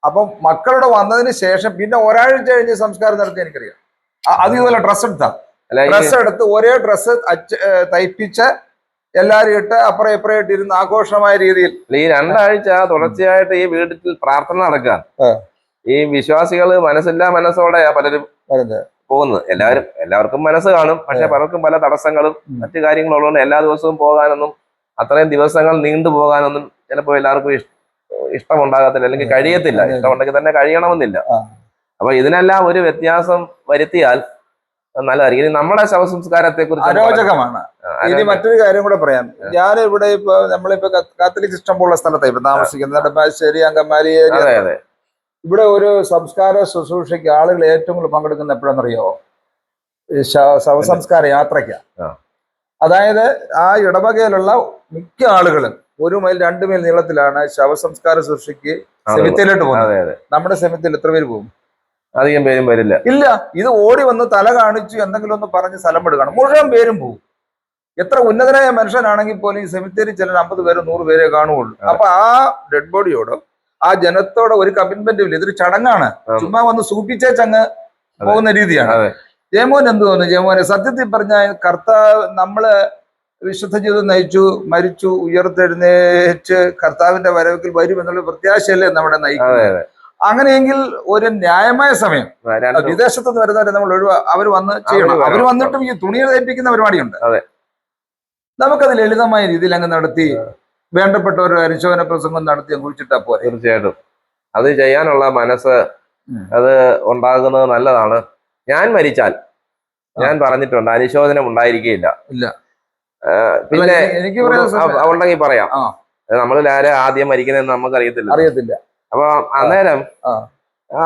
അപ്പൊ മക്കളുടെ വന്നതിന് ശേഷം പിന്നെ ഒരാഴ്ച കഴിഞ്ഞ് സംസ്കാരം നടത്തി എനിക്കറിയാം. അത് ഇതുപോലെ ഡ്രസ്സ് എടുത്താ. ഡ്രസ്സ് എടുത്ത് ഒരേ ഡ്രസ്സ് തയ്പ്പിച്ച് എല്ലാരും ഇട്ട് അപ്പുറം ഇപ്പുറം ഇട്ട് ഇരുന്ന് ആഘോഷമായ രീതിയിൽ. ഈ രണ്ടാഴ്ച തുടർച്ചയായിട്ട് ഈ വീട്ടിൽ പ്രാർത്ഥന നടക്കുക ഈ വിശ്വാസികൾ മനസ്സില്ലാ മനസ്സോടെ പലരും പോകുന്നത്. എല്ലാവരും എല്ലാവർക്കും മനസ്സ് കാണും. പക്ഷെ പലർക്കും പല തടസ്സങ്ങളും മറ്റു കാര്യങ്ങളും ഉള്ളതുകൊണ്ട് എല്ലാ ദിവസവും പോകാനൊന്നും അത്രയും ദിവസങ്ങൾ നീണ്ടു പോകാനൊന്നും ചിലപ്പോൾ എല്ലാവർക്കും ഇഷ്ടം ഇഷ്ടമുണ്ടാകത്തില്ല. അല്ലെങ്കിൽ. കഴിയത്തില്ല. ഇഷ്ടമുണ്ടെങ്കിൽ തന്നെ കഴിയണമെന്നില്ല. അപ്പൊ ഇതിനെല്ലാം ഒരു വ്യത്യാസം വരുത്തിയാൽ നല്ലതായിരിക്കും. ഇനി നമ്മുടെ ശവസംസ്കാരത്തെ കുറിച്ച് അരോചകമാണ്. ഇനി മറ്റൊരു കാര്യം കൂടെ പറയാം. ഞാൻ ഇവിടെ ഇപ്പൊ നമ്മളിപ്പോ കത്ത്- കാത്തലിക് ഇഷ്ടം പോലുള്ള സ്ഥലത്താണ് ഇപ്പൊ താമസിക്കുന്നത്. നെടുമ്പാശ്ശേരി അങ്കമാലി ഏരിയ ഇവിടെ ഒരു സംസ്കാര ശുശ്രൂഷയ്ക്ക് ആളുകൾ ഏറ്റവും കൂടുതൽ പങ്കെടുക്കുന്ന എപ്പോഴെന്നറിയോ? ശവസംസ്കാര യാത്രയ്ക്ക്. അതായത് ആ ഇടവകയിലുള്ള മിക്ക ആളുകളും ഒരു മൈൽ രണ്ട് മൈൽ നീളത്തിലാണ് ശവസംസ്കാര ശുശ്രൂഷയ്ക്ക് ആളുകൾ. സെമിത്തേരിലോട്ട് പോകുന്നത്. നമ്മുടെ സെമിത്തേരിൽ എത്ര പേര് പോകും? അധികം പേരും വരില്ല. ഇല്ല ഇത് ഓടി വന്ന് തല കാണിച്ചു എന്തെങ്കിലും ഒന്ന് പറഞ്ഞ് സ്ഥലം എടുക്കണം. മുഴുവൻ പേരും പോകും എത്ര ഉന്നതനായ മനുഷ്യനാണെങ്കിൽ പോലും ഈ സെമിത്തേരി ചിലർ അമ്പത് പേരോ നൂറ് പേരെ കാണുകയുള്ളൂ. അപ്പൊ ആ ഡെഡ് ബോഡിയോട് ആ ജനത്തോട് ഒരു കമ്മിറ്റ്മെന്റും ഇല്ല. ഇതൊരു ചടങ്ങാണ്. ചുമ്മാ വന്ന് സൂപ്പിച്ചേ ചങ്ങ് പോകുന്ന രീതിയാണ്. ജയമോൻ എന്ത് തോന്നുന്നു? ജയമോനെ സത്യത്തിൽ പറഞ്ഞാൽ കർത്താവ് നമ്മൾ വിശുദ്ധ ജീവിതം നയിച്ചു മരിച്ചു ഉയർത്തെഴുന്നേറ്റ് കർത്താവിന്റെ വരവിൽ വരും എന്നുള്ള പ്രത്യാശയല്ലേ നമ്മുടെ നയിക്കുന്നത്. അങ്ങനെയെങ്കിൽ ഒരു ന്യായമായ സമയം. വിദേശത്ത് നിന്ന് വരുന്നവരെ നമ്മൾ ഒഴിവാ അവർ വന്ന് ചെയ്യണം. അവർ. വന്നിട്ടും ഈ തുണി ധരിപ്പിക്കുന്ന പരിപാടിയുണ്ട്. അതെ. നമുക്കത് ലളിതമായ രീതിയിൽ അങ്ങ് നടത്തി വേണ്ടപ്പെട്ട ഒരു അനുശോചന പ്രസംഗം നടത്തി അങ്ങ് കുഴിച്ചിട്ടാ പോലെ തീർച്ചയായിട്ടും. അത് ചെയ്യാനുള്ള മനസ്സ് അത് ഉണ്ടാകുന്നത് നല്ലതാണ്. ഞാൻ മരിച്ചാൽ ഞാൻ പറഞ്ഞിട്ടുണ്ട് അനുശോചനം ഉണ്ടായിരിക്കുകയില്ല ഇല്ല. പിന്നെ എനിക്ക് ഉണ്ടെങ്കിൽ പറയാം. നമ്മളിൽ നമ്മൾ ആരെ ആദ്യം മരിക്കണമെന്ന് നമുക്ക് അറിയത്തില്ല അറിയത്തില്ല. അപ്പൊ അന്നേരം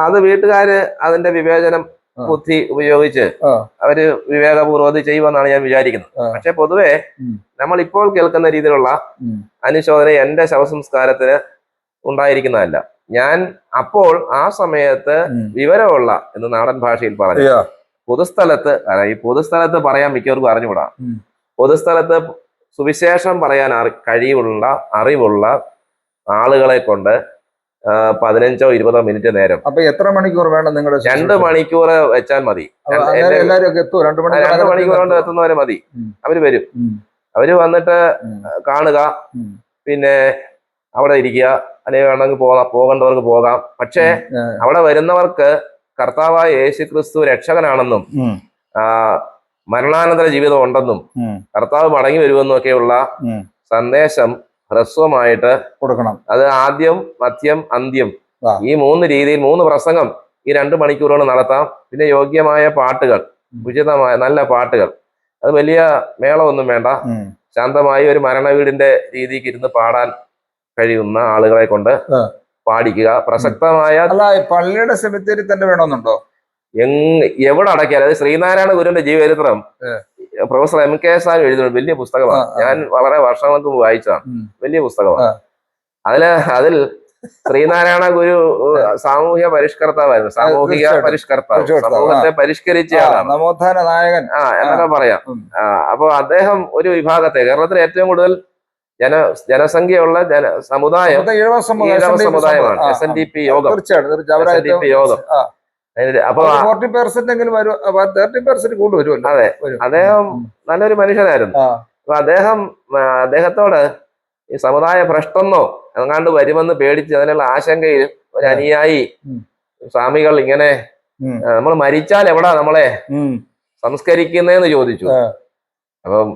അത് വീട്ടുകാര് അതിന്റെ വിവേചനം ബുദ്ധി ഉപയോഗിച്ച് അവർ വിവേകപൂർവം അത് ചെയ്യുമെന്നാണ് ഞാൻ വിചാരിക്കുന്നത്. പക്ഷെ പൊതുവെ നമ്മൾ ഇപ്പോൾ കേൾക്കുന്ന രീതിയിലുള്ള. അനുശോചന എന്റെ ശവസംസ്കാരത്തിന് ഉണ്ടായിരിക്കുന്നതല്ല ഞാൻ അപ്പോൾ ആ സമയത്ത്. വിവരമുള്ള എന്ന് നാടൻ ഭാഷയിൽ പറഞ്ഞു. പൊതുസ്ഥലത്ത് അല്ല ഈ പൊതുസ്ഥലത്ത് പറയാൻ മിക്കവർക്കും അറിഞ്ഞുകൂടാ. പൊതുസ്ഥലത്ത് സുവിശേഷം പറയാൻ കഴിവുള്ള അറിവുള്ള ആളുകളെ കൊണ്ട് പതിനഞ്ചോ ഇരുപതോ മിനിറ്റ് നേരം. അപ്പൊ എത്ര മണിക്കൂർ വേണം നിങ്ങളുടെ രണ്ട് മണിക്കൂർ വെച്ചാൽ മതി. രണ്ട് മണിക്കൂർ കൊണ്ട് എത്തുന്നവരെ മതി. അവർ വരും. അവർ വന്നിട്ട് കാണുക. പിന്നെ അവിടെ ഇരിക്കുക. അല്ലെങ്കിൽ വേണമെങ്കിൽ പോകാം. പോകേണ്ടവർക്ക് പോകാം. പക്ഷേ അവിടെ വരുന്നവർക്ക് കർത്താവായ യേശു ക്രിസ്തു രക്ഷകനാണെന്നും മരണാനന്തര ജീവിതം ഉണ്ടെന്നും കർത്താവ് മടങ്ങി വരുമെന്നും ഒക്കെയുള്ള സന്ദേശം ഹ്രസ്വമായിട്ട് കൊടുക്കണം. അത് ആദ്യം മധ്യം അന്ത്യം. ഈ മൂന്ന് രീതിയിൽ മൂന്ന് പ്രസംഗം ഈ രണ്ട് മണിക്കൂറുകൾ നടത്താം. പിന്നെ യോഗ്യമായ പാട്ടുകൾ. ഉചിതമായ നല്ല പാട്ടുകൾ. അത് വലിയ മേളമൊന്നും വേണ്ട. ശാന്തമായി ഒരു മരണ വീടിന്റെ രീതിക്ക് ഇരുന്ന് പാടാൻ കഴിയുന്ന ആളുകളെ കൊണ്ട് പാടിക്കുക. പ്രസക്തമായ അല്ല പള്ളിയുടെ സെമിത്തേരി തന്നെ വേണമെന്നുണ്ടോ? എങ് എവിടെ അടക്കിയാൽ അത് ശ്രീനാരായണ ഗുരുവിന്റെ ജീവചരിത്രം. Professor M K S R എഴുതുന്ന വലിയ പുസ്തകമാണ്. ഞാൻ വളരെ വർഷങ്ങൾക്ക് മുമ്പ് വായിച്ചതാണ്. വലിയ പുസ്തകമാണ്. അതിൽ അതിൽ ശ്രീനാരായണ ഗുരു സാമൂഹ്യ പരിഷ്കർത്താവായിരുന്നു. സാമൂഹിക. പരിഷ്കർത്താവ്. സമൂഹത്തെ പരിഷ്കരിച്ച നവോത്ഥാന നായകൻ. ആ എന്നൊക്കെ പറയാം. അപ്പൊ അദ്ദേഹം ഒരു വിഭാഗത്തെ കേരളത്തിൽ ഏറ്റവും കൂടുതൽ ജന ജനസംഖ്യയുള്ള ജന സമുദായം ഈഴവ സമുദായമാണ്. എസ് എൻ ഡി പി യോഗം. തീർച്ചയായിട്ടും യോഗം. അപ്പൊ ഫോർട്ടി പെർസെന്റ് എങ്കിലും വരും തേർട്ടി പെർസെന്റ് കൂടുതൽ വരുമല്ലോ. അതെ. അദ്ദേഹം നല്ലൊരു മനുഷ്യനായിരുന്നു. അപ്പൊ അദ്ദേഹം അദ്ദേഹത്തോട് ഈ സമുദായ ഭ്രഷ്ടെന്നോ എങ്ങാണ്ട് വരുമെന്ന് പേടിച്ച് അതിനുള്ള ആശങ്കയിൽ ഒരു അനുയായി. സ്വാമികൾ ഇങ്ങനെ നമ്മൾ മരിച്ചാൽ എവിടാ നമ്മളെ സംസ്കരിക്കുന്നതെന്ന് ചോദിച്ചു. അപ്പം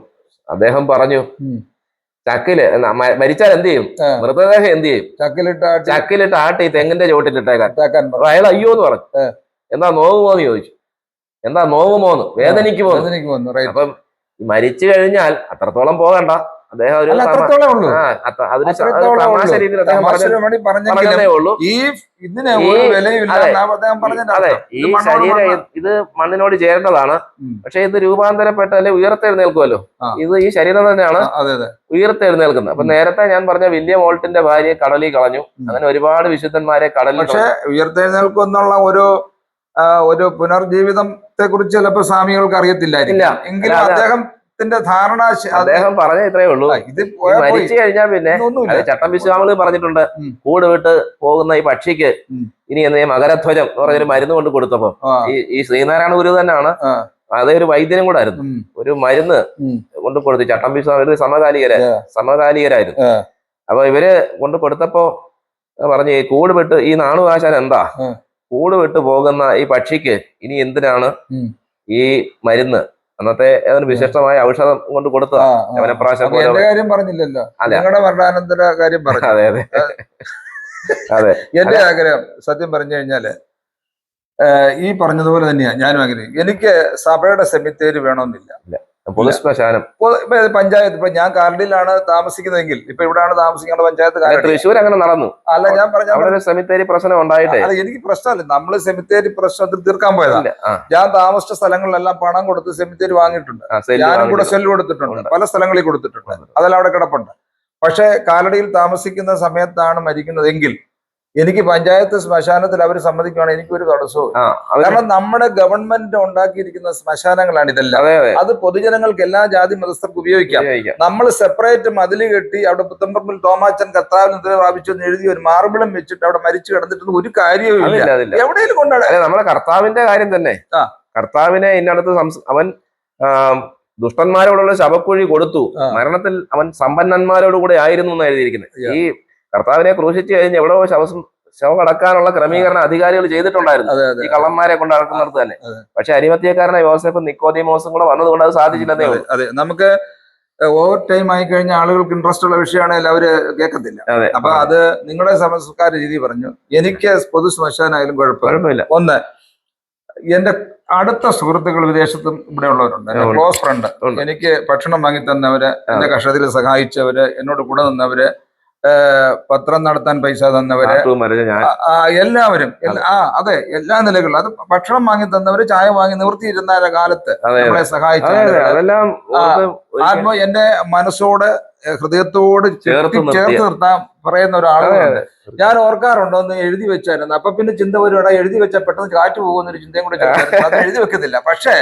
അദ്ദേഹം പറഞ്ഞു. ചക്കിൽ മരിച്ചാൽ എന്ത് ചെയ്യും? മൃതദേഹം എന്ത് ചെയ്യും? ചക്കിലിട്ട് ചക്കിലിട്ട് ആട്ടി തെങ്ങിന്റെ അപ്പൊ അയാൾ അയ്യോ എന്ന് പറഞ്ഞു ആ. നോവ് പോന്ന് ചോദിച്ചു. എന്താ നോവ് പോന്ന് വേദനയ്ക്ക് പോന്നു അപ്പം മരിച്ചു കഴിഞ്ഞാൽ അത്രത്തോളം പോകണ്ട. അദ്ദേഹം ഒരു തമാശ രീതിയിൽ അദ്ദേഹം പറഞ്ഞതേ ഉള്ളൂ. ഈ ഇതിന് അതെ. ഈ ഇത് ശരീരം ഇത് മണ്ണിനോട് ചേരേണ്ടതാണ്. പക്ഷെ ഇത് രൂപാന്തരപ്പെട്ട അല്ലെ ഉയർത്തെഴുന്നേൽക്കുമല്ലോ? ഇത് ഈ ശരീരം തന്നെയാണ് ഉയർത്തെഴുന്നേൽക്കുന്നത്. അപ്പൊ നേരത്തെ ഞാൻ പറഞ്ഞ വില്യം വോൾട്ടിന്റെ ഭാര്യയെ കടലിൽ കളഞ്ഞു. അങ്ങനെ ഒരുപാട് വിശുദ്ധന്മാരെ കടലിൽ പക്ഷെ. ഉയർത്തെഴുന്നേൽക്കും എന്നുള്ള ഒരു ഒരു പുനർജീവിതത്തെ കുറിച്ച് ചിലപ്പോ സ്വാമികൾക്ക് അറിയത്തില്ലായിരിക്കും ഇല്ല. എങ്കിലും അദ്ദേഹം അദ്ദേഹത്തിന്റെ ധാരണ അദ്ദേഹം പറഞ്ഞ ഇത്രേ ഉള്ളൂ ഇത്. മരിച്ചു കഴിഞ്ഞാൽ പിന്നെ ചട്ടം വിശ്വാമികൾ പറഞ്ഞിട്ടുണ്ട്. കൂട് വിട്ട് പോകുന്ന ഈ പക്ഷിക്ക്. ഇനി എന്നേ മകരധ്വജം എന്ന് പറഞ്ഞൊരു മരുന്ന് കൊണ്ട് കൊടുത്തപ്പോ ഈ ശ്രീനാരായണ ഗുരു തന്നെയാണ്. അതേ ഒരു വൈദ്യനും കൂടെ ആയിരുന്നു ഒരു മരുന്ന്. കൊണ്ട് കൊടുത്തു ചട്ടം വിശ്വാമി സമകാലികര സമകാലികരായിരുന്നു. അപ്പൊ ഇവർ കൊണ്ട് കൊടുത്തപ്പോ പറഞ്ഞു കൂട് വിട്ട് ഈ നാണു ആശാൻ എന്താ. കൂട് വിട്ടു പോകുന്ന ഈ പക്ഷിക്ക് ഇനി എന്തിനാണ് ഈ മരുന്ന്? അന്നത്തെ ഏതൊരു വിശിഷ്ടമായ ഔഷധം കൊണ്ട് കൊടുത്തതാ. യവനപ്രാശം കാര്യം പറഞ്ഞില്ലല്ലോ. നിങ്ങളുടെ മരണാനന്തര കാര്യം പറഞ്ഞു. അതെ അതെ. അതെ. എന്റെ ആഗ്രഹം സത്യം പറഞ്ഞു കഴിഞ്ഞാൽ ഈ പറഞ്ഞതുപോലെ തന്നെയാ ഞാനും ആഗ്രഹിക്കും എനിക്ക് സഭയുടെ സെമിത്തേര് വേണമെന്നില്ല. പൊതുശ്മശാനം പഞ്ചായത്ത് ഇപ്പൊ ഞാൻ കാർഡിലാണ് താമസിക്കുന്നതെങ്കിൽ ഇപ്പൊ ഇവിടാണ് താമസിക്കേണ്ട പഞ്ചായത്ത് തൃശ്ശൂർ അങ്ങനെ നടന്നു. അല്ല ഞാൻ പറഞ്ഞ അവിടെ സെമിത്തേരി പ്രശ്നം ഉണ്ടായിട്ടേ. അല്ല എനിക്ക് പ്രശ്നമല്ല. നമ്മൾ സെമിത്തേരി പ്രശ്നത്തിൽ തീർക്കാൻ പോയതല്ല ഞാൻ താമസിച്ച സ്ഥലങ്ങളിലെല്ലാം പണം കൊടുത്ത് സെമിത്തേരി വാങ്ങിയിട്ടുണ്ട്. ഞാനും കൂടെ സെല്ല് കൊടുത്തിട്ടുണ്ട്. പല സ്ഥലങ്ങളിൽ കൊടുത്തിട്ടുണ്ട്. അതെല്ലാം അവിടെ കിടപ്പുണ്ട്. പക്ഷേ കാലടിയിൽ താമസിക്കുന്ന സമയത്താണ് മരിക്കുന്നതെങ്കിൽ എനിക്ക് പഞ്ചായത്ത് ശ്മശാനത്തിൽ അവർ സമ്മതിക്കുകയാണ് എനിക്കൊരു തടസ്സവും കാരണം നമ്മുടെ ഗവൺമെന്റ് ഉണ്ടാക്കിയിരിക്കുന്ന ശ്മശാനങ്ങളാണ് ഇതെല്ലാം. അതെ പൊതുജനങ്ങൾക്ക് എല്ലാ ജാതി മതസ്ഥർക്കും ഉപയോഗിക്കാം. നമ്മൾ സെപ്പറേറ്റ് മതിൽ കെട്ടി അവിടെ പുത്തമ്പറമ്പിൽ തോമാച്ചൻ കർത്താവിന് നിന്ന് പ്രാപിച്ചു എന്ന് എഴുതി ഒരു മാർബിളും വെച്ചിട്ട് അവിടെ മരിച്ചു കിടന്നിട്ട് ഒരു കാര്യവും ഇല്ല എവിടെയെങ്കിലും കൊണ്ടാണ്? നമ്മുടെ കർത്താവിന്റെ കാര്യം തന്നെ. കർത്താവിനെ ഇന്നടത്ത് അവൻ ദുഷ്ടന്മാരോടുള്ള ശവക്കുഴി കൊടുത്തു. മരണത്തിൽ അവൻ സമ്പന്നന്മാരോടുകൂടെ ആയിരുന്നു എന്ന് എഴുതിയിരിക്കുന്നത്. ഈ കർത്താവിനെ ക്രൂശിച്ചു കഴിഞ്ഞ് എവിടെയോ ശവസം ശവം അടക്കാനുള്ള ക്രമീകരണം അധികാരികൾ ചെയ്തിട്ടുണ്ടായിരുന്നു. ഈ കള്ളന്മാരെ കൊണ്ട് അടക്കുന്നിടത്ത് തന്നെ. പക്ഷെ അരിമത്യക്കാരനെ യോസഫ് നിക്കോദിമോസും കൂടെ വന്നതുകൊണ്ട് അത് സാധിച്ചില്ലെന്നേ അതെ നമുക്ക് ഓവർ ടൈം ആയി കഴിഞ്ഞ ആളുകൾക്ക് ഇൻട്രസ്റ്റ് ഉള്ള വിഷയമാണെങ്കിൽ അവർ കേൾക്കത്തില്ല. അപ്പൊ അത്. നിങ്ങളുടെ സംസ്കാര രീതി പറഞ്ഞു. എനിക്ക് പൊതു ശ്മശാനായാലും കുഴപ്പമില്ല. ഒന്ന് എന്റെ അടുത്ത സുഹൃത്തുക്കൾ വിദേശത്തും ഇവിടെ ഉള്ളവരുണ്ട്. എന്റെ ക്ലോസ് ഫ്രണ്ട് എനിക്ക് ഭക്ഷണം വാങ്ങി തന്നവര് എന്റെ കഷ്ടത്തിൽ സഹായിച്ചവര് എന്നോട് കൂടെ നിന്നവര് പത്രം നടത്താൻ പൈസ തന്നവര്. എല്ലാവരും. ആ അതെ എല്ലാ നിലകളിലും. അത് ഭക്ഷണം വാങ്ങി തന്നവര് ചായ വാങ്ങി നിവർത്തിയിരുന്ന കാലത്ത് നമ്മളെ സഹായിച്ചു ആത്മ എന്റെ മനസ്സോട് ഹൃദയത്തോട് ചേർത്ത് നിർത്താൻ പറയുന്ന ഒരാളാണ് ഞാൻ ഓർക്കാറുണ്ടോ ഒന്ന് എഴുതി വെച്ചായിരുന്നു. അപ്പൊ പിന്നെ ചിന്ത വരുവാടാ എഴുതി വെച്ചാൽ പെട്ടെന്ന് കാറ്റ് പോകുന്ന ഒരു ചിന്തയും കൂടെ. അത് എഴുതി വെക്കത്തില്ല. പക്ഷേ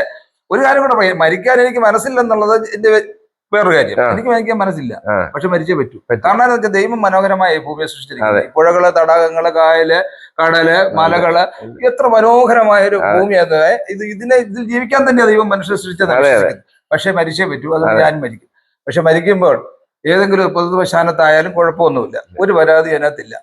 ഒരു കാര്യം കൂടെ പറയും മരിക്കാൻ എനിക്ക് മനസ്സില്ലെന്നുള്ളത് എന്റെ വേറൊരു കാര്യം. എനിക്ക് വായിക്കാൻ മനസ്സില്ല. പക്ഷെ മരിച്ചേ പറ്റൂ. കാരണം എന്താ ദൈവം മനോഹരമായ ഭൂമിയെ അതെ. സൃഷ്ടിച്ചിരിക്കുന്നത് പുഴകൾ തടാകങ്ങൾ കായൽ കടൽ മലകൾ എത്ര മനോഹരമായ ഒരു ഭൂമിയാണ് ഇത് ഇതിനെ ഇതിൽ ജീവിക്കാൻ തന്നെ ദൈവം മനുഷ്യനെ സൃഷ്ടിച്ചത് അതെ, അതെ. പക്ഷെ മരിച്ചേ പറ്റൂ. അത് ഞാൻ മരിക്കും. പക്ഷെ മരിക്കുമ്പോൾ ഏതെങ്കിലും പൊതുശ്മശാനത്തായാലും കുഴപ്പമൊന്നുമില്ല. ഒരു പരാതി അതിനകത്തില്ല.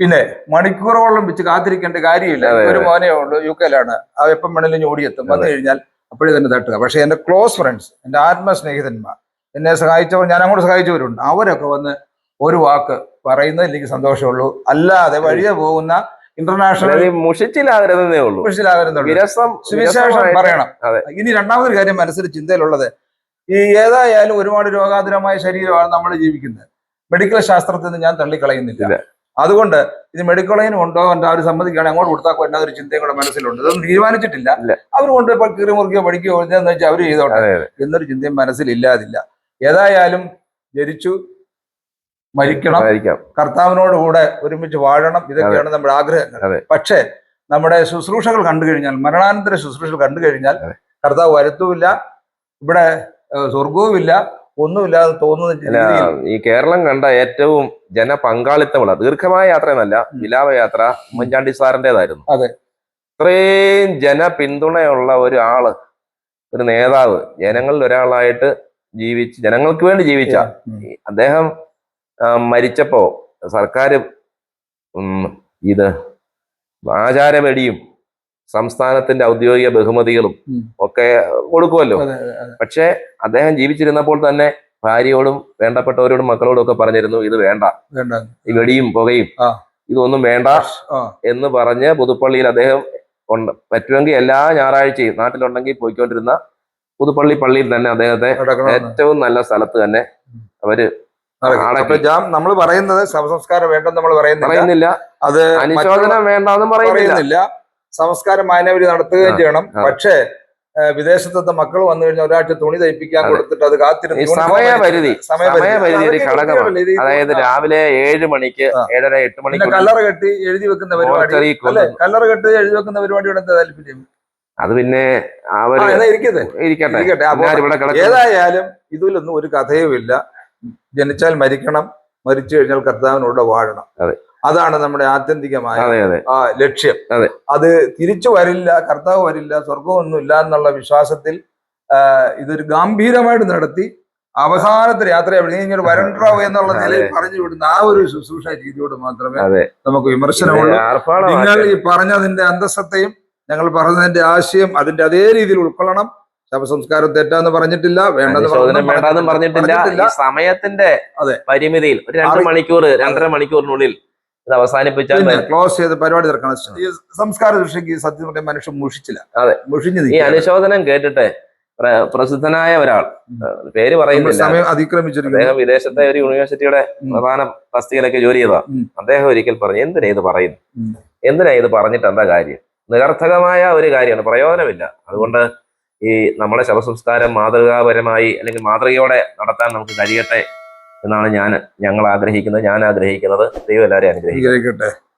പിന്നെ മണിക്കൂറോളം വെച്ച് കാത്തിരിക്കേണ്ട കാര്യമില്ല. ഒരു മോനേ ഉള്ളൂ യു കെയിലാണ്. ആ എപ്പം വേണമെങ്കിലും ഓടിയെത്തും വന്നു കഴിഞ്ഞാൽ അപ്പോഴേ തന്നെ തട്ടുക. പക്ഷെ എന്റെ ക്ലോസ് ഫ്രണ്ട്സ് എന്റെ ആത്മസ്നേഹിതന്മാർ എന്നെ സഹായിച്ചവർ ഞാൻ അങ്ങോട്ട് സഹായിച്ചവരുണ്ട്. അവരൊക്കെ വന്ന് ഒരു വാക്ക് പറയുന്നത് എനിക്ക് സന്തോഷമുള്ളൂ. അല്ലാതെ വഴിയെ പോകുന്ന ഇന്റർനാഷണൽ മുഷിച്ചിലാകരുതേ ഉള്ളൂ. സുവിശേഷം പറയണം. ഇനി രണ്ടാമതൊരു കാര്യം മനസ്സിൽ ചിന്തയിലുള്ളത്. ഈ ഏതായാലും ഒരുപാട് രോഗാതുരമായ ശരീരമാണ് നമ്മൾ ജീവിക്കുന്നത്. മെഡിക്കൽ ശാസ്ത്രത്തിൽ നിന്ന് ഞാൻ തള്ളിക്കളയുന്നില്ല. അതുകൊണ്ട് ഇത് മെഡിക്കൽ ലൈൻ ഉണ്ടോ എന്ന് അവർ സമ്മതിക്കുകയാണെങ്കിൽ അങ്ങോട്ട് കൊടുത്താൽ എന്നാ ഒരു ചിന്തയും കൂടെ മനസ്സിലുണ്ട്. ഇതൊന്നും തീരുമാനിച്ചിട്ടില്ല. അവർ കൊണ്ട് ഇപ്പോൾ കീറി മുറുക്കിയോ പഠിക്കുകയോ എന്ന് വെച്ചാൽ അവർ ചെയ്തോട്ടെ. എന്നൊരു ചിന്തയും മനസ്സിലില്ലാതില്ല ഏതായാലും ജനിച്ചു മരിക്കണം. കർത്താവിനോട് കൂടെ ഒരുമിച്ച് വാഴണം. ഇതൊക്കെയാണ് നമ്മുടെ ആഗ്രഹങ്ങൾ. പക്ഷെ നമ്മുടെ ശുശ്രൂഷകൾ കണ്ടു കഴിഞ്ഞാൽ മരണാനന്തര ശുശ്രൂഷകൾ കണ്ടു കഴിഞ്ഞാൽ കർത്താവ് വരുത്തുമില്ല. ഇവിടെ സ്വർഗവുമില്ല ഒന്നുമില്ലാതെ തോന്നുന്ന ഈ കേരളം കണ്ട ഏറ്റവും ജനപങ്കാളിത്തമുള്ള ദീർഘമായ യാത്രയെന്നല്ല എന്നല്ല വിലാപയാത്ര ഉമ്മൻചാണ്ടി സാറിന്റെതായിരുന്നു അതെ. ഇത്രയും ജനപിന്തുണയുള്ള ഒരു ആൾ ഒരു നേതാവ് ജനങ്ങളിൽ ഒരാളായിട്ട് ജീവിച്ച് ജനങ്ങൾക്ക് വേണ്ടി ജീവിച്ച അദ്ദേഹം മരിച്ചപ്പോ സർക്കാർ ഇത് ആചാരവെടിയും സംസ്ഥാനത്തിന്റെ ഔദ്യോഗിക ബഹുമതികളും ഒക്കെ കൊടുക്കുമല്ലോ. പക്ഷേ അദ്ദേഹം ജീവിച്ചിരുന്നപ്പോൾ തന്നെ ഭാര്യയോടും വേണ്ടപ്പെട്ടവരോടും മക്കളോടും ഒക്കെ പറഞ്ഞിരുന്നു ഇത് വേണ്ട. ഈ വെടിയും പുകയും. ഇതൊന്നും വേണ്ട. എന്ന് പറഞ്ഞ് പുതുപ്പള്ളിയിൽ അദ്ദേഹം ഉണ്ട് പറ്റുമെങ്കിൽ എല്ലാ ഞായറാഴ്ചയും നാട്ടിലുണ്ടെങ്കിൽ പോയിക്കൊണ്ടിരുന്ന പുതുപ്പള്ളി പള്ളിയിൽ തന്നെ അദ്ദേഹത്തെ ഏറ്റവും നല്ല സ്ഥലത്ത് തന്നെ അവർ നമ്മൾ പറയുന്നത് ശവസംസ്കാരം വേണ്ടെന്ന് നമ്മൾ പറയുന്നില്ല. അത് അനുശോചനം വേണ്ടെന്ന് പറയുന്നില്ല. സംസ്കാരം മാനവര് നടത്തുകയും ചെയ്യണം. പക്ഷേ വിദേശത്തെ മക്കൾ വന്നു കഴിഞ്ഞാൽ ഒരാഴ്ച തുണി തയ്പ്പിക്കാൻ കൊടുത്തിട്ട് അത് കാത്തിരുന്നു സമയപരിധി സമയപരിധി. ഒരു ഘടകമാണ്. അതായത് രാവിലെ ഏഴ് മണിക്ക്. ഏഴര എട്ട് മണിക്ക് കല്ലറ കെട്ടി എഴുതി വെക്കുന്ന പരിപാടി. കല്ലറ കെട്ടി എഴുതി വെക്കുന്ന പരിപാടിയുടെ എന്താ താല്പര്യം? അത് പിന്നെ അവർ ഇരിക്കട്ടെ. ഏതായാലും ഇതിലൊന്നും ഒരു കഥയുമില്ല. ജനിച്ചാൽ മരിക്കണം മരിച്ചു കഴിഞ്ഞാൽ കർത്താവിനോട് വാഴണം. അതെ. അതാണ് നമ്മുടെ ആത്യന്തികമായ ലക്ഷ്യം. അതെ. അത് തിരിച്ചു വരില്ല കർത്താവ് വരില്ല സ്വർഗമൊന്നുമില്ല എന്നുള്ള വിശ്വാസത്തിൽ ഇതൊരു ഗംഭീരമായിട്ട് നടത്തി അവസാനത്തെ യാത്ര ഇങ്ങനെ വരണ്ടാവോ എന്നുള്ള നിലയിൽ പറഞ്ഞു വിടുന്ന ആ ഒരു ശുശ്രൂഷ രീതിയോട് മാത്രമേ നമുക്ക് വിമർശനമുള്ളൂ. നിങ്ങൾ ഈ പറഞ്ഞതിന്റെ അന്തസ്സത്തെയും ഞങ്ങൾ പറഞ്ഞതിന്റെ ആശയം അതിന്റെ അതേ രീതിയിൽ ഉൾക്കൊള്ളണം. ശവസംസ്കാരം തെറ്റാന്ന് പറഞ്ഞിട്ടില്ല വേണ്ടെന്ന് പറഞ്ഞിട്ടില്ല. സമയത്തിന്റെ. പരിമിതിയിൽ ഒരു രണ്ട് മണിക്കൂർ രണ്ടര മണിക്കൂറിനുള്ളിൽ ഇത് അവസാനിപ്പിച്ചാൽ. ക്ലോസ് ചെയ്ത് പരിപാടി തീർക്കണം. ഈ സംസ്കാര ദൃഷ്ടിക്ക് സത്യം പറഞ്ഞ മനുഷ്യൻ മുഷിച്ചില്ല. അതെ. മുഷിഞ്ഞു ഈ. അനുശോചനം കേട്ടിട്ട് പ്രസിദ്ധനായ ഒരാൾ പേര് പറയുന്നത് പറയുന്നില്ല അദ്ദേഹം വിദേശത്തെ ഒരു യൂണിവേഴ്സിറ്റിയുടെ. പ്രധാന തസ്തികയിലൊക്കെ ജോലി ചെയ്തതാണ്. അദ്ദേഹം ഒരിക്കൽ പറഞ്ഞു എന്തിനാ ഇത് പറയുന്നു എന്തിനാ ഇത് പറഞ്ഞിട്ട് എന്താ കാര്യം? നിരർത്ഥകമായ ഒരു കാര്യമാണ്. പ്രയോജനമില്ല. അതുകൊണ്ട് ഈ നമ്മുടെ ശവസംസ്കാരം മാതൃകാപരമായി അല്ലെങ്കിൽ മാതൃകയോടെ നടത്താൻ നമുക്ക് കഴിയട്ടെ എന്നാണ് ഞാൻ ഞങ്ങൾ ആഗ്രഹിക്കുന്നത്. ഞാൻ ആഗ്രഹിക്കുന്നത് ദൈവം എല്ലാവരെയും അനുഗ്രഹിക്കും സ്വീകരിക്കട്ടെ